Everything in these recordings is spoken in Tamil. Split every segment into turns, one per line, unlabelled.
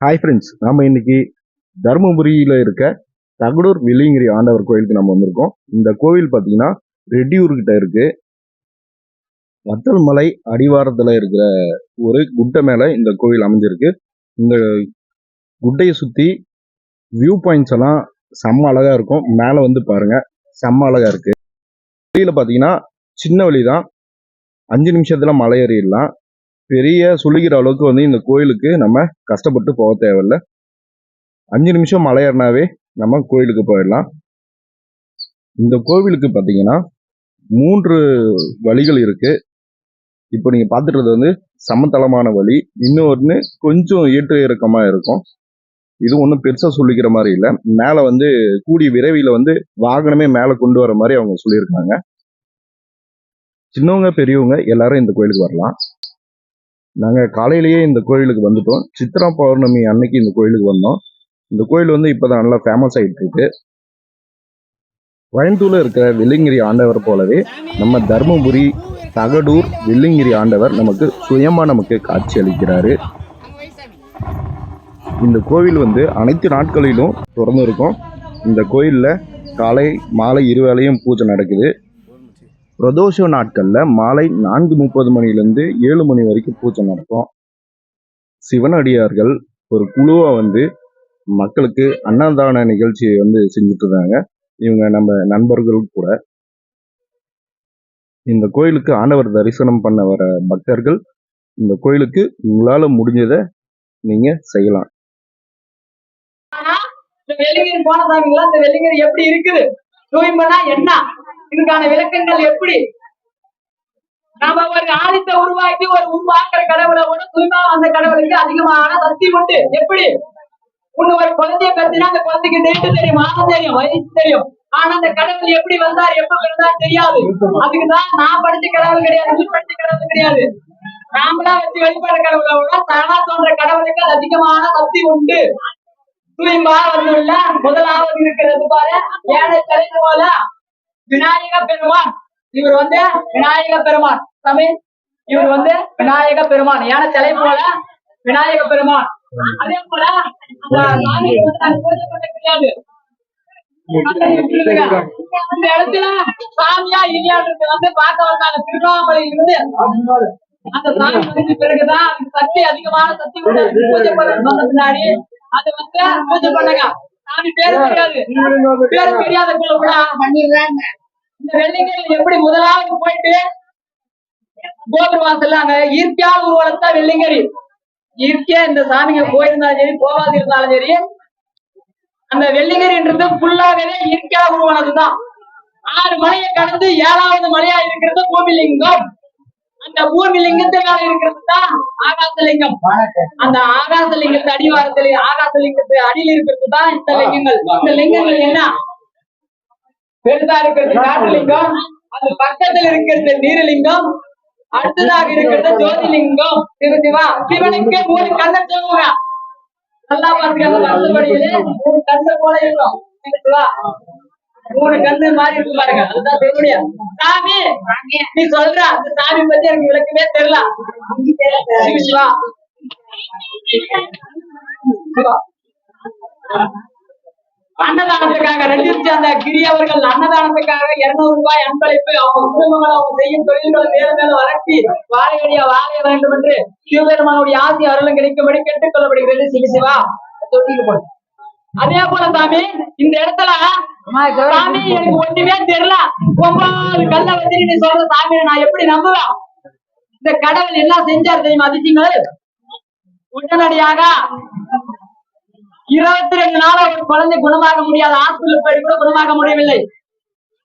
ஹாய் ஃப்ரெண்ட்ஸ் நம்ம இன்னைக்கு தருமபுரியில் இருக்க தகடூர் வெள்ளிங்கிரி ஆண்டவர் கோயிலுக்கு நம்ம வந்திருக்கோம். இந்த கோவில் பார்த்தீங்கன்னா ரெட்டியூர்கிட்ட இருக்கு. வத்தல் மலை அடிவாரத்தில் இருக்கிற ஒரு குட்டை மேலே இந்த கோவில் அமைஞ்சிருக்கு. இந்த குட்டையை சுற்றி வியூ பாயிண்ட்ஸ் எல்லாம் செம்ம அழகாக இருக்கும். மேலே வந்து பாருங்க செம்ம அழகாக இருக்கு. வழியில் பார்த்தீங்கன்னா சின்ன வழி தான் அஞ்சு நிமிஷத்தில் மலை ஏறிடலாம். பெரிய சுழுகிற அளவுக்கு வந்து இந்த கோயிலுக்கு நம்ம கஷ்டப்பட்டு போக தேவையில்ல. அஞ்சு நிமிஷம் மலையறனாவே நம்ம கோயிலுக்கு போயிடலாம். இந்த கோவிலுக்கு பார்த்தீங்கன்னா மூன்று வழிகள் இருக்கு. இப்போ நீங்கள் பார்த்துட்டு வந்து சமதளமான வழி இன்னொன்று கொஞ்சம் ஏற்ற இறக்கமாக இருக்கும். இது ஒன்றும் பெருசாக சொல்லிக்கிற மாதிரி இல்லை. மேலே வந்து கூடிய விரைவில் வந்து வாகனமே மேலே கொண்டு வர மாதிரி அவங்க சொல்லியிருக்காங்க. சின்னவங்க பெரியவங்க எல்லாரும் இந்த கோயிலுக்கு வரலாம். நாங்கள் காலையிலேயே இந்த கோயிலுக்கு வந்துட்டோம். சித்ரா பௌர்ணமி அன்னைக்கு இந்த கோயிலுக்கு வந்தோம். இந்த கோயில் வந்து இப்போதான் நல்லா ஃபேமஸ் ஆகிட்டு இருக்கு. கோயம்புத்தூரில் இருக்கிற வெள்ளிங்கிரி ஆண்டவர் போலவே நம்ம தர்மபுரி தகடூர் வெள்ளிங்கிரி ஆண்டவர் நமக்கு சுயமாக நமக்கு காட்சி அளிக்கிறாரு. இந்த கோவில் வந்து அனைத்து நாட்களிலும் திறந்து இருக்கும் இந்த கோயிலில் காலை மாலை இருவேளையும் பூஜை நடக்குது. பிரதோஷ நாட்கள்ல மாலை நான்கு முப்பது மணிலேருந்து ஏழு மணி வரைக்கும் பூஜை நடக்கும். சிவனடியார்கள் ஒரு குழுவா வந்து மக்களுக்கு அன்னதான நிகழ்ச்சியை வந்து செஞ்சுட்டு இருக்காங்க இவங்க நம்ம நண்பர்கள் கூட. இந்த கோயிலுக்கு ஆண்டவர் தரிசனம் பண்ண வர பக்தர்கள் இந்த கோயிலுக்கு உங்களால முடிஞ்சதை நீங்க செய்யலாம்.
வெள்ளிங்கர் போனதாங்களா? இந்த வெள்ளிங்கர் எப்படி இருக்குது? தூய்மைனா என்ன? இதுக்கான விளக்கங்கள் எப்படி? நாம ஒரு ஆதித்த உருவாக்கி ஒரு உருவாக்குற கடவுளை விட தூய்மா அந்த கடவுளுக்கு அதிகமான சக்தி உண்டு. எப்படி? உன்னு ஒரு குழந்தைய பத்தினா அந்த குழந்தைக்கு டேட்டு தெரியும் மாதம் தெரியும் வயசு தெரியும். ஆனா அந்த கடவுள் எப்படி வந்தார் எப்ப பிறந்தார் தெரியாது. அதுக்குதான் நான் படிச்ச கடவுள் கிடையாது நீ படிச்ச கடவுள் கிடையாது. நாமளா வச்சு வழிபடுற கடவுளை விட தானா தோன்ற கடவுளுக்கு அதிகமான சக்தி உண்டு. தூய்மா வந்துள்ள முதலாவது இருக்கிறது பாரு. ஏழை தலைவர் போல விநாயக பெருமான். இவர் வந்து விநாயக பெருமான். தமிழ் இவர் வந்து விநாயக பெருமான். ஏன சிலை போல விநாயக பெருமான். அதே போல அந்த கிடையாது. இந்த இடத்துல சாமியா இல்லையான்றது வந்து பார்க்க வந்தாங்க. திருவண்ணாமலையில் இருந்து அந்த சாமி வந்து பிறகுதான் சக்தி அதிகமான சக்தி பூஜை பண்ண முன்னாடி பின்னாடி அது வந்து பூஜை பண்ணுங்க. சாமி பேரு தெரியாது. பேரு தெரியாத குழு கூட பண்ணிடுறாங்க இந்த வெள்ளிங்கிரி எப்படி முதலாவது போயிட்டு கோபுர வாசல்ல அங்க இயற்கையாக உருவளத்த வெள்ளிங்கிரி. இயற்கையா இந்த சாமிங்க போயிருந்தாலும் சரி போகாது இருந்தாலும் சரி அந்த வெள்ளிங்கிரின்றது ஃபுல்லாகவே இயற்கையாக உருவானதுதான் ஆறு மலையை கடந்து ஏழாவது மலையா இருக்கிறது பூமிலிங்கம் அந்த பூமி லிங்கத்து மேல இருக்கிறது தான் ஆகாசலிங்கம் அந்த ஆகாசலிங்கத்து அடிவாரத்தில் ஆகாசலிங்கத்து அடியில் இருக்கிறது தான் இந்த லிங்கங்கள். இந்த லிங்கங்கள் என்ன? பெருசா இருக்கிறது காட்டுலிங்கம் அது பக்கத்தில் இருக்கிறது நீரலிங்கம் அடுத்ததாக இருக்கிறது ஜோதிலிங்கம். சிவ சிவா சிவனுக்கு மூணு கண்ணன் சொல்லுவாங்க நல்லா அடுத்தபடியிலே மூணு கண்ணு போல இருக்கும். சிவா. மூணு கண்ணு மாதிரி இருக்கு பாருங்க. அதுதான் சிவனுடைய சாமி. நீ சொல்ற அந்த சாமி பத்தி எனக்கு விளக்கமே தெரியல. சிவ அன்னதானத்துக்காக ரெட்டிச்சு அந்த கிரி அவர்கள் அன்னதானத்துக்காக இருநூறு ரூபாய் அன்பளிப்பு அவங்க குடும்பங்களை அவங்க செய்யும் தொழில்களை மேல மேல வளர்த்தி வாழையடியா வாழைய வேண்டும் என்று சிவபெருமானுடைய ஆசி அருளும் கிடைக்கும்படி கேட்டுக் கொள்ளப்படுகிறது சிவ சிவா தொட்டிக்கு போடு. அதே போல சாமி இந்த இடத்துல சாமி எனக்கு ஒண்ணுமே தெரியல. ஒன்பது கல்ல வச்சு நீ சொல்ற சாமியை நான் எப்படி நம்புவேன்? இந்த கடவுள் என்ன செஞ்சார் தெரியுமா அதிசயங்கள் உடனடியாக இருபத்தி ரெண்டு நாளா ஒரு குழந்தை குணமாக முடியாத ஹாஸ்பிட்டல் போய் கூட குணமாக முடியவில்லை.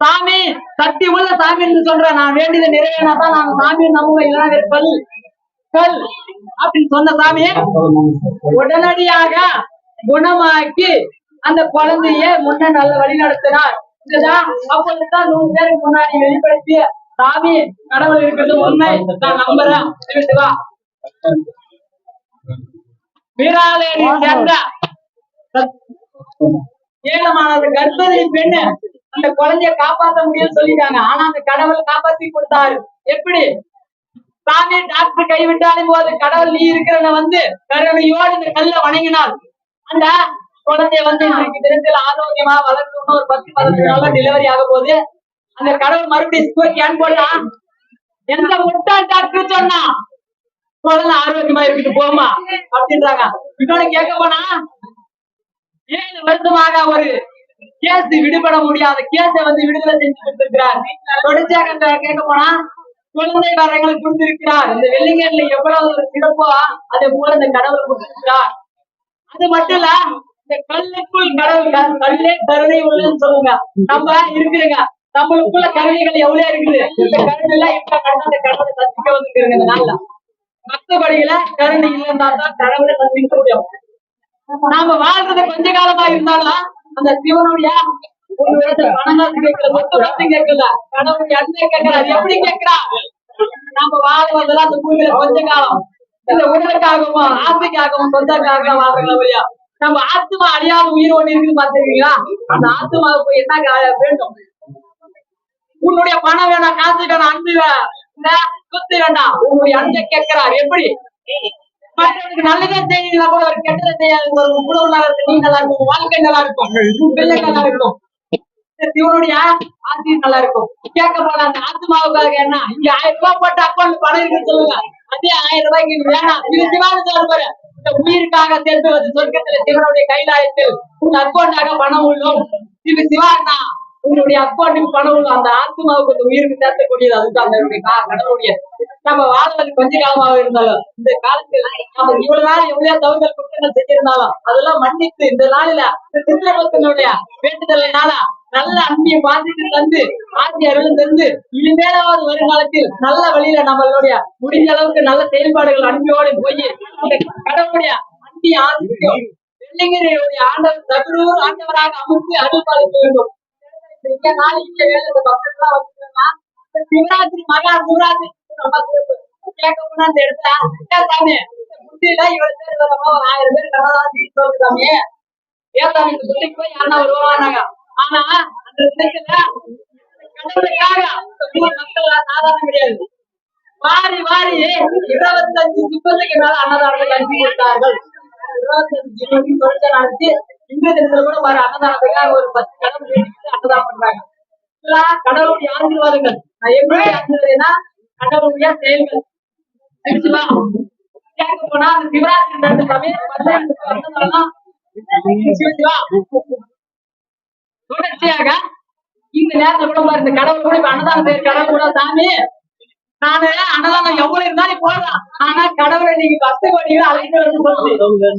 சாமி சக்தி உள்ள சாமி என்று சொல்ற நான் வேண்டியதை நிறைவேறினா தான் நான் சாமி நம்புவேன். இல்லைன்னா வேறு கல் கல் அப்படின்னு சொன்ன சாமி. உடனடியாக குணமாக்கி அந்த குழந்தைய முன்ன நல்ல வழி நடத்தினார். இதுதான் அப்பொழுதுதான் நூறு பேருக்கு முன்னாடி வெளிப்படுத்தி சாமி கடவுள் இருக்கிறது உண்மை. நான் நம்புறேன். சரி, சேர்ந்த ஏழமானது கர்ப்பவதி பெண்ணு அந்த குழந்தைய காப்பாத்த முடியும்னு சொல்லிட்டாங்க. ஆனா அந்த கடவுள் காப்பாத்தி கொடுத்தாரு. எப்படி? சாமி டாக்டர் கைவிட்டாலும் போது கடவுள் நீ இருக்கிறவன வந்து கருணையோடு இந்த கல்ல வணங்கினார். அந்த குழந்தைய வந்து இன்னைக்கு தினத்தில் ஆரோக்கியமா வளர்க்கணும்னு ஒரு பத்து பதினஞ்சு நாள்ல டெலிவரி ஆக போகுது அந்த கடவுள் மறுபடியும் ஸ்கூல் போடலாம் எந்த முட்டாள் டாக்டர் சொன்னா குழந்தை ஆரோக்கியமா இருக்கிட்டு போமா அப்படின்றாங்க. இன்னொன்னு கேட்க போனா ஏழு வருஷமாக ஒரு கேஸ் விடுபட முடியாத கேஸ வந்து விடுதலை செஞ்சு கொடுத்திருக்கிறார். தொடர்ச்சியாக கேட்க போனா குழந்தை வரங்களை கொடுத்திருக்கிறார். இந்த வெள்ளிங்கல்ல எவ்வளவு ஒரு சிறப்போ அதே போல இந்த கடவுள் கொடுத்திருக்கிறார். அது மட்டும் இல்ல இந்த கல்லுக்குள் கடவுள் கல்லே கருணை உள்ளன்னு சொல்லுங்க. நம்ம இருக்குதுங்க. நம்மளுக்குள்ள கருணைகள் எவ்வளவு இருக்குது? இந்த கருணை எல்லாம் எப்ப கடவுள் அந்த கடவுளை சந்திக்க வந்துருக்குங்க இந்த நாள்ல. மத்தபடியில கருணை இல்லைன்னா தான் கடவுளை சந்திக்க முடியும். நாம வாழ்றது கொஞ்ச காலமா இருந்தாலும் அந்த சிவனுடைய ஒரு விதத்துல பணங்காசு கேட்கல மொத்தம் மட்டும் கேட்கல. கடவுளுடைய அன்பை அது எப்படி கேட்கிறா நாம வாழ்வதெல்லாம் அந்த பூமியில கொஞ்ச காலம். இல்ல உடலுக்காகவும் ஆசைக்காகவும் சொந்தக்காகவும் வாழ்றோம் இல்லையா? நம்ம ஆத்மா அழியாத உயிர் ஒண்ணு இருக்கு பாத்துருக்கீங்களா அந்த ஆத்மாவுக்கு போய் என்ன வேண்டும்? உன்னுடைய பணம் வேணாம் காசு வேணாம் அன்பு சொத்து வேண்டாம். உன்னுடைய அன்பை கேட்கிறார். எப்படி? மற்றவனுக்கு நல்லதே செய்யலாம் கூட ஒரு கெட்டதை செய்யாது. ஒரு உணவு நல்லா இருக்கும் நீ நல்லா இருக்கும். வாழ்க்கை நல்லா இருக்கும். பிள்ளை நல்லா இருக்கும் இவனுடைய சிவனுடைய நல்லா இருக்கும். கேட்க போல அந்த ஆத்மாவுக்காக என்ன? இங்க ஆயிரம் ரூபாய் போட்டு அக்கௌண்ட் பணம் இருக்குன்னு சொல்லுங்க. அதே ஆயிரம் ரூபாய்க்கு வேணாம் இது சிவானு சொல்ல பாரு இந்த உயிருக்காக சேர்ந்து வந்து சொர்க்கத்துல சிவனுடைய கைலாயத்தில் உங்க அக்கௌண்டாக பணம் உள்ளோம். இது சிவானா உங்களுடைய அக்கௌண்ட்டுக்கு பணம் உள்ள அந்த ஆத்மாவுக்கு அந்த உயிருக்கு சேர்த்தக்கூடியது அதுதான் அந்த கடவுளுடைய. நம்ம வாழ்வது கொஞ்ச காலமாக இருந்தாலும் இந்த காலத்துல நம்ம இவ்வளவு நாள் எவ்வளவு தவறுகள் குற்றங்கள் செஞ்சிருந்தாலும் அதெல்லாம் மன்னித்து இந்த நாளில இந்த சித்திரபத்தினுடைய வேண்டுதலினால நல்ல அன்பியை பாதித்து தந்து ஆட்சி தந்து இனிமேலாவது வருங்காலத்தில் நல்ல வழியில நம்மளுடைய முடிஞ்ச அளவுக்கு நல்ல செயல்பாடுகள் அன்பியோடு போய் இந்த கடவுளுடைய அன்பை ஆசிரியம் வெள்ளிங்கிரியுடைய ஆண்டவர் தகுரூர் ஆண்டவராக அமைத்து அருள் பாலிக்க வேண்டும். நாளைக்கு வேலை இந்த பக்கத்துல வந்துட்டோம்னா சிவராத்திரி மகா சிவராத்திரி ரொம்ப சிறப்பு. கேட்க போனா இடத்துல சாமி இவ்வளவு பேர் ஒரு ஆயிரம் பேர் கடவுளாசி சொல்லுது சாமி. ஏன் சாமி இந்த போய் அண்ணா வருவாங்க? ஆனா அந்த இடத்துல கடவுளுக்காக இந்த மக்கள் சாதாரண கிடையாது. வாரி வாரி இருபத்தஞ்சு சிப்பத்துக்கு மேல அன்னதானத்தை அனுப்பி கொடுத்தார்கள். இருபத்தஞ்சு சிப்பத்துக்கு தொடர்ச்சி நடத்தி இந்த தினத்துல கூட வர அன்னதானத்துக்காக ஒரு பத்து கடவுள் அன்னதானம் பண்றாங்க. இதெல்லாம் கடவுளுடைய ஆசீர்வாதங்கள் நான் எப்படி ஆசீர்வாதம்னா கடவுளுடைய செயல்கள். சரிங்களா? கேட்க போனா அந்த சிவராத்திரி நடந்த சமயம் பதினெட்டு தொடர்ச்சியாக இந்த நேரத்துல கூட பாருங்க இந்த கடவுள் கூட இப்ப அன்னதானம் செய்யற கடவுள் கூட சாமி நானு அன்னதானம் எவ்வளவு இருந்தாலும் போடலாம் ஆனா கடவுளை நீங்க கஷ்டப்படுவீங்க அழைத்து வந்து சொல்லி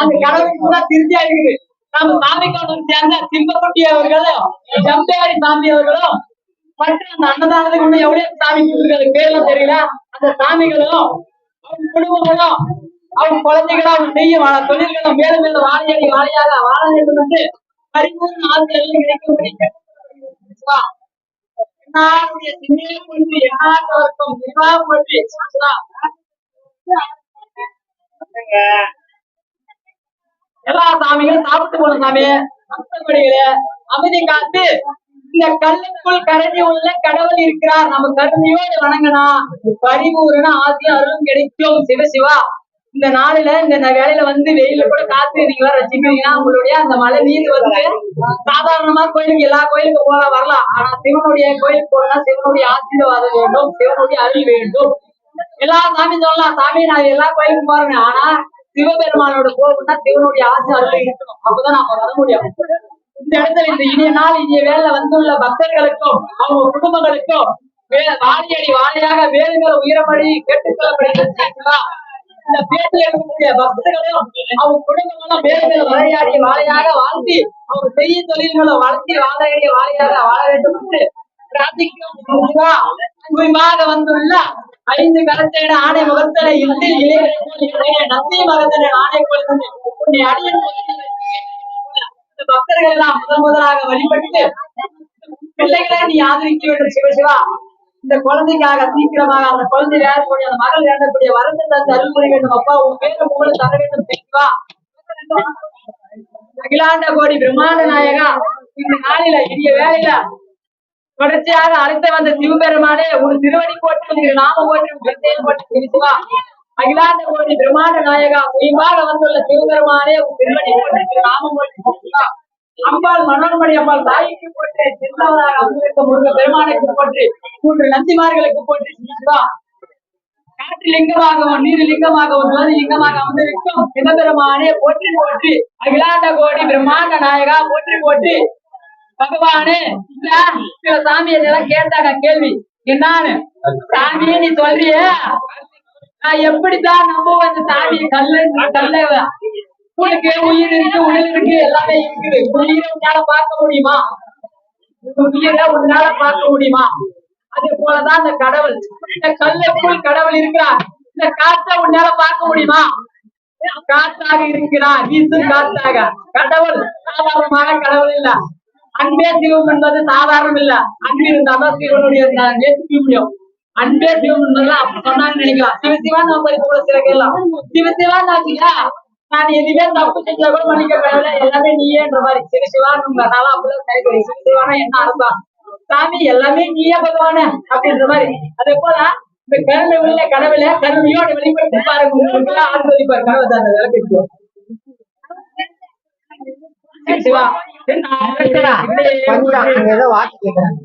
அந்த கடவுளுக்கு கூட திருப்தி இருக்குது நம்ம சாமி கடவுள் சேர்ந்த சிங்கப்பட்டி அவர்களும் ஜம்பேரி சாமி அவர்களும் மற்ற அந்த அன்னதானத்துக்கு இன்னும் எவ்வளவு சாமி கொடுத்துருக்காரு பேர்லாம் தெரியல. அந்த சாமிகளும் அவங்க குடும்பங்களும் அவங்க குழந்தைகளும் அவங்க செய்யும் தொழில்களும் மேலும் மேலும் வாழையாடி வாழையாக வாழ வேண்டும் என்று பரிபூர்ண ஆசிரியர்கள் கிடைக்கும்படி கேட்டுக்கொள்கிறேன். என்னாருடைய கொண்டு எண்ணாட்டவர்க்கும் நிலா பற்றி எல்லா சாமிகளும் சாப்பிட்டு போன சாமி. மத்தபடிகளே அமைதி காத்து இந்த கல்லுக்குள் கரடி உள்ள கடவுள் இருக்கிறார். நம்ம கருணையோடு வணங்கினா பரிபூரண ஆசிய அருளும் கிடைக்கும். சிவசிவா. இந்த நாளில இந்த வேலையில வந்து வெயில கூட காத்து நீங்க எல்லாம் ரசிக்கிறீங்கன்னா உங்களுடைய அந்த மழை நீர் வந்து சாதாரணமா கோயிலுக்கு எல்லா கோயிலுக்கு போலாம் வரலாம். ஆனா சிவனுடைய கோயிலுக்கு போனா சிவனுடைய ஆசீர்வாதம் வேண்டும் சிவனுடைய அருள் வேண்டும். எல்லா சாமி சொல்லலாம். சாமி நான் எல்லா கோயிலுக்கும் போறேன். ஆனா சிவபெருமானோட கோவில்னா சிவனுடைய ஆசை அருள் இருக்கணும் அப்பதான் நாம வர முடியும். இந்த இடத்துல இந்த இனிய நாள் இனிய வேலை வந்துள்ள பக்தர்களுக்கும் அவங்க குடும்பங்களுக்கும் வாழியடி வாழியாக வாழையாக வேலுங்களை உயரப்படி கேட்டுக்கொள்ளப்படுகிறது. இந்த பேட்டில் இருக்கக்கூடிய பக்தர்களும் அவங்க குடும்பங்களும் வேலுங்களை வாழையாடி வாழையாக வாழ்த்தி அவங்க செய்ய தொழில்களை வளர்த்தி வாழையாடி வாழையாக வாழ வேண்டும் என்று பிரார்த்திக்கிறோம். குறிப்பாக வந்துள்ள ஐந்து கரத்தேன ஆணை முகத்தனை இட்டு இளைய நந்திய மகத்தனை ஆணை கொள்வது உன்னை அடியன் பக்தர்கள் எல்லாம் முதன் முதலாக வழிபட்டு பிள்ளைகளை நீ ஆதரிக்க வேண்டும் சிவசிவா. இந்த குழந்தைக்காக சீக்கிரமாக அந்த குழந்தை வேண்டக்கூடிய அந்த மகள் வேண்டக்கூடிய வரத்தை தந்து அருள் புரிய வேண்டும். அப்பா உன் பேரை உங்களுக்கு தர வேண்டும். சிவா அகிலாண்ட கோடி பிரம்மாண்ட நாயகா இந்த நாளில இனிய வேலையில தொடர்ச்சியாக அழைத்து வந்த சிவபெருமானே உன் திருவடி போட்டு நாம போட்டு உன் போட்டு தெரிவிச்சுவா அகிலாண்ட கோடி பிரம்மாண்ட நாயகா சுயமாக வந்துள்ள சிவபெருமானே உன் திருவடி போட்டு நாம போட்டு அம்பாள் மனோன்மணி அம்பாள் தாய்க்கு போட்டு சின்னவராக அமைந்திருக்க முருக பெருமானுக்கு போட்டு மூன்று நந்திமார்களுக்கு போட்டு சிவா காற்று லிங்கமாகவும் நீர் லிங்கமாகவும் ஜோதி லிங்கமாக அமர்ந்திருக்கும் சிவபெருமானே போற்றி போற்றி அகிலாண்ட கோடி பிரம்மாண்ட நாயகா போற்றி போற்றி. பகவானே சில சாமி இதெல்லாம் கேட்டாங்க கேள்வி. என்னான்னு? சாமியே நீ சொல்றிய? நான் எப்படித்தான் நம்ம வந்து சாமி? கல்லு கல்ல. உனக்கு உயிர் இருக்கு உடல் இருக்கு எல்லாமே இருக்குது. உயிரை உன்னால பார்க்க முடியுமா? உயிரை உன்னால பார்க்க முடியுமா? அதே போலதான் இந்த கடவுள். இந்த கல்லுக்குள் கடவுள் இருக்கிறார். இந்த காற்றை உன்னால பார்க்க முடியுமா? காற்றாக இருக்கிறார். வீசும் காற்றாக. கடவுள் சாதாரணமான கடவுள் இல்ல. அன்பே சிவம் என்பது சாதாரணம் இல்ல. அன்பு இருந்தாதான் சிவனுடைய நேசிக்க முடியும் அன்பே சிவம் என்பதெல்லாம் அப்படி சொன்னான்னு நினைக்கலாம். சிவசிவான் நம்ம கூட சில கேட்கலாம் சிவசிவான் ஆச்சுயா நான் எதுவுமே தப்பு செஞ்சா கூட மன்னிக்க கடவுளே எல்லாமே நீயேன்ற மாதிரி. சிவ சிவான்னு நல்லா அப்படிதான் நினைக்கிறேன் சிவ சிவானா என்ன அர்த்தம் சாமி எல்லாமே நீயே பகவானே அப்படின்ற மாதிரி. அதே போல இந்த கருணை உள்ள கடவுளை கருணையோட வெளிப்படுத்தி பாருங்க. உங்களுக்கு ஆசிர்வதிப்பார். கடவுள் தான் பேசுவோம் சிவா
வாக்கு கேக்குறாங்க.